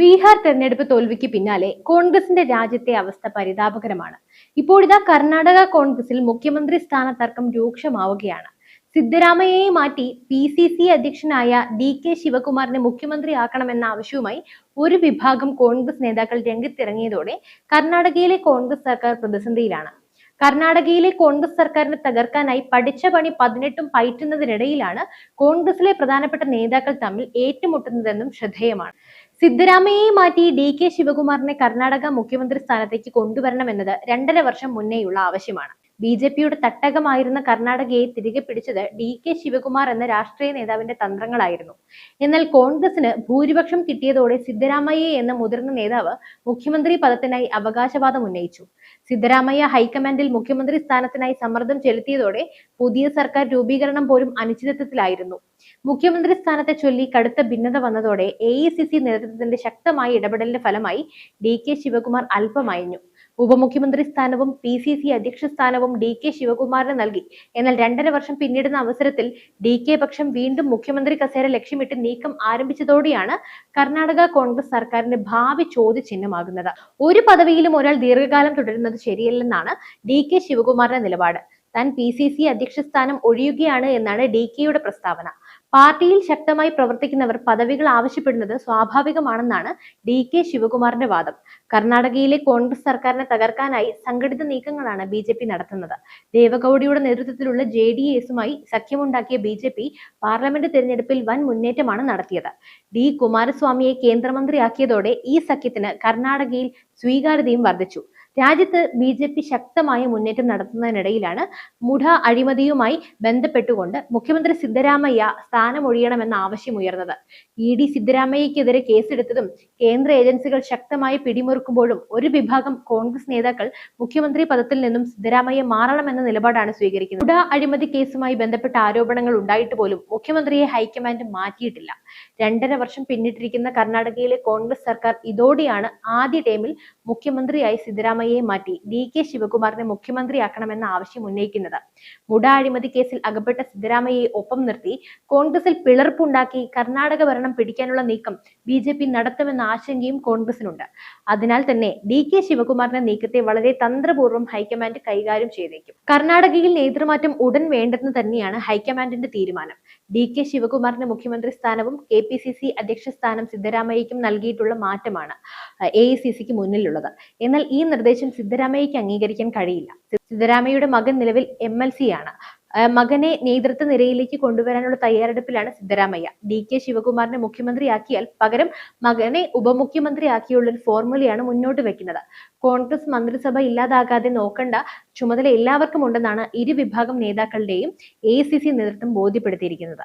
ബീഹാർ തെരഞ്ഞെടുപ്പ് തോൽവിക്ക് പിന്നാലെ കോൺഗ്രസിന്റെ രാജ്യത്തെ അവസ്ഥ പരിതാപകരമാണ്. ഇപ്പോഴിതാ കർണാടക കോൺഗ്രസിൽ മുഖ്യമന്ത്രി സ്ഥാനത്തർക്കം രൂക്ഷമാവുകയാണ്. സിദ്ധരാമയ്യയെ മാറ്റി പി സി സി അധ്യക്ഷനായ ഡി കെ ശിവകുമാറിനെ മുഖ്യമന്ത്രിയാക്കണമെന്ന ആവശ്യവുമായി ഒരു വിഭാഗം കോൺഗ്രസ് നേതാക്കൾ രംഗത്തിറങ്ങിയതോടെ കർണാടകയിലെ കോൺഗ്രസ് സർക്കാർ പ്രതിസന്ധിയിലാണ്. കർണാടകയിലെ കോൺഗ്രസ് സർക്കാരിനെ തകർക്കാനായി പഠിച്ച പണി പതിനെട്ടും പയറ്റുന്നതിനിടയിലാണ് കോൺഗ്രസിലെ പ്രധാനപ്പെട്ട നേതാക്കൾ തമ്മിൽ ഏറ്റുമുട്ടുന്നതെന്നും ശ്രദ്ധേയമാണ്. സിദ്ധരാമയ്യയെ മാറ്റി ഡി കെ ശിവകുമാറിനെ കർണാടക മുഖ്യമന്ത്രി സ്ഥാനത്തേക്ക് കൊണ്ടുവരണമെന്നത് രണ്ടര വർഷം മുന്നേയുള്ള ആവശ്യമാണ്. ബി ജെ പിയുടെ തട്ടകമായിരുന്ന കർണാടകയെ തിരികെ പിടിച്ചത് ഡി കെ ശിവകുമാർ എന്ന രാഷ്ട്രീയ നേതാവിന്റെ തന്ത്രങ്ങളായിരുന്നു. എന്നാൽ കോൺഗ്രസിന് ഭൂരിപക്ഷം കിട്ടിയതോടെ സിദ്ധരാമയ്യ എന്ന മുതിർന്ന നേതാവ് മുഖ്യമന്ത്രി പദത്തിനായി അവകാശവാദം ഉന്നയിച്ചു. സിദ്ധരാമയ്യ ഹൈക്കമാൻഡിൽ മുഖ്യമന്ത്രി സ്ഥാനത്തിനായി സമ്മർദ്ദം ചെലുത്തിയതോടെ പുതിയ സർക്കാർ രൂപീകരണം പോലും അനിശ്ചിതത്വത്തിലായിരുന്നു. മുഖ്യമന്ത്രി സ്ഥാനത്തെ ചൊല്ലി കടുത്ത ഭിന്നത വന്നതോടെ എ സി നേതൃത്വത്തിന്റെ ശക്തമായ ഇടപെടലിന്റെ ഫലമായി ഡി കെ ശിവകുമാർ അല്പമയഞ്ഞു ഉപമുഖ്യമന്ത്രി സ്ഥാനവും പി സി സി അധ്യക്ഷ സ്ഥാനവും ഡി കെ ശിവകുമാറിന് നൽകി. എന്നാൽ രണ്ടര വർഷം പിന്നിടുന്ന അവസരത്തിൽ ഡി കെ പക്ഷം വീണ്ടും മുഖ്യമന്ത്രി കസേര ലക്ഷ്യമിട്ട് നീക്കം ആരംഭിച്ചതോടെയാണ് കർണാടക കോൺഗ്രസ് സർക്കാരിന്റെ ഭാവി ചോദ്യചിഹ്നമാകുന്നത്. ഒരു പദവിയിലും ഒരാൾ ദീർഘകാലം തുടരുന്നത് ശരിയല്ലെന്നാണ് ഡി കെ ശിവകുമാറിന്റെ നിലപാട്. താൻ പി സി സി അധ്യക്ഷ സ്ഥാനം ഒഴിയുകയാണ് എന്നാണ് ഡി കെയുടെ പ്രസ്താവന. പാർട്ടിയിൽ ശക്തമായി പ്രവർത്തിക്കുന്നവർ പദവികൾ ആവശ്യപ്പെടുന്നത് സ്വാഭാവികമാണെന്നാണ് ഡി കെ ശിവകുമാറിന്റെ വാദം. കർണാടകയിലെ കോൺഗ്രസ് സർക്കാരിനെ തകർക്കാനായി സംഘടിത നീക്കങ്ങളാണ് ബി ജെ പി നടത്തുന്നത്. ദേവഗൌഡയുടെ നേതൃത്വത്തിലുള്ള ജെ ഡി എസുമായി സഖ്യമുണ്ടാക്കിയ ബി ജെ പി പാർലമെന്റ് തെരഞ്ഞെടുപ്പിൽ വൻ മുന്നേറ്റമാണ് നടത്തിയത്. ഡി കുമാരസ്വാമിയെ കേന്ദ്രമന്ത്രിയാക്കിയതോടെ ഈ സഖ്യത്തിന് കർണാടകയിൽ സ്വീകാര്യതയും വർദ്ധിച്ചു. രാജ്യത്ത് ബി ജെ പി ശക്തമായ മുന്നേറ്റം നടത്തുന്നതിനിടയിലാണ് മുഠ അഴിമതിയുമായി ബന്ധപ്പെട്ടുകൊണ്ട് മുഖ്യമന്ത്രി സിദ്ധരാമയ്യ സ്ഥാനമൊഴിയണമെന്ന ആവശ്യം ഉയർന്നത്. ഇ ഡി സിദ്ധരാമയ്യക്കെതിരെ കേസെടുത്തതും കേന്ദ്ര ഏജൻസികൾ ശക്തമായി പിടിമുറുക്കുമ്പോഴും ഒരു വിഭാഗം കോൺഗ്രസ് നേതാക്കൾ മുഖ്യമന്ത്രി പദത്തിൽ നിന്നും സിദ്ധരാമയ്യ മാറണമെന്ന നിലപാടാണ് സ്വീകരിക്കുന്നത്. മുഠ അഴിമതി കേസുമായി ബന്ധപ്പെട്ട ആരോപണങ്ങൾ ഉണ്ടായിട്ട് പോലും മുഖ്യമന്ത്രിയെ ഹൈക്കമാൻഡ് മാറ്റിയിട്ടില്ല. രണ്ടര വർഷം പിന്നിട്ടിരിക്കുന്ന കർണാടകയിലെ കോൺഗ്രസ് സർക്കാർ ഇതോടെയാണ് ആദ്യ ടൈമിൽ മുഖ്യമന്ത്രിയായി സിദ്ധരാമയ്യയെ മാറ്റി ഡി കെ ശിവകുമാറിനെ മുഖ്യമന്ത്രിയാക്കണമെന്ന ആവശ്യം ഉന്നയിക്കുന്നത്. മുട അഴിമതി കേസിൽ അകപ്പെട്ട സിദ്ധരാമയ്യയെ ഒപ്പം നിർത്തി കോൺഗ്രസിൽ പിളർപ്പുണ്ടാക്കി കർണാടക ഭരണം പിടിക്കാനുള്ള നീക്കം ബി ജെ പി നടത്തുമെന്ന ആശങ്കയും കോൺഗ്രസിനുണ്ട്. അതിനാൽ തന്നെ ഡി കെ ശിവകുമാറിന്റെ നീക്കത്തെ വളരെ തന്ത്രപൂർവം ഹൈക്കമാൻഡ് കൈകാര്യം ചെയ്തേക്കും. കർണാടകയിൽ നേതൃമാറ്റം ഉടൻ വേണ്ടെന്ന് തന്നെയാണ് ഹൈക്കമാൻഡിന്റെ തീരുമാനം. ഡി കെ ശിവകുമാറിന് മുഖ്യമന്ത്രി സ്ഥാനവും കെ പി സി സി അധ്യക്ഷ സ്ഥാനം സിദ്ധരാമയ്യയ്ക്കും നൽകിയിട്ടുള്ള മാറ്റമാണ് എ ഐ സി സിക്ക് മുന്നിലുള്ളത്. എന്നാൽ ഈ നിർദ്ദേശം സിദ്ധരാമയ്യയ്ക്ക് അംഗീകരിക്കാൻ കഴിയില്ല. സിദ്ധരാമയ്യയുടെ മകൻ നിലവിൽ എം എൽ സി ആണ്. മകനെ നേതൃത്വ നിരയിലേക്ക് കൊണ്ടുവരാനുള്ള തയ്യാറെടുപ്പിലാണ് സിദ്ധരാമയ്യ. ഡി കെ ശിവകുമാറിനെ മുഖ്യമന്ത്രിയാക്കിയാൽ പകരം മകനെ ഉപമുഖ്യമന്ത്രിയാക്കിയുള്ള ഒരു ഫോർമുലയാണ് മുന്നോട്ട് വെക്കുന്നത്. കോൺഗ്രസ് മന്ത്രിസഭ ഇല്ലാതാകാതെ നോക്കേണ്ട ചുമതല എല്ലാവർക്കും ഉണ്ടെന്നാണ് ഇരു വിഭാഗം നേതാക്കളുടെയും എ സി സി നേതൃത്വം ബോധ്യപ്പെടുത്തിയിരിക്കുന്നത്.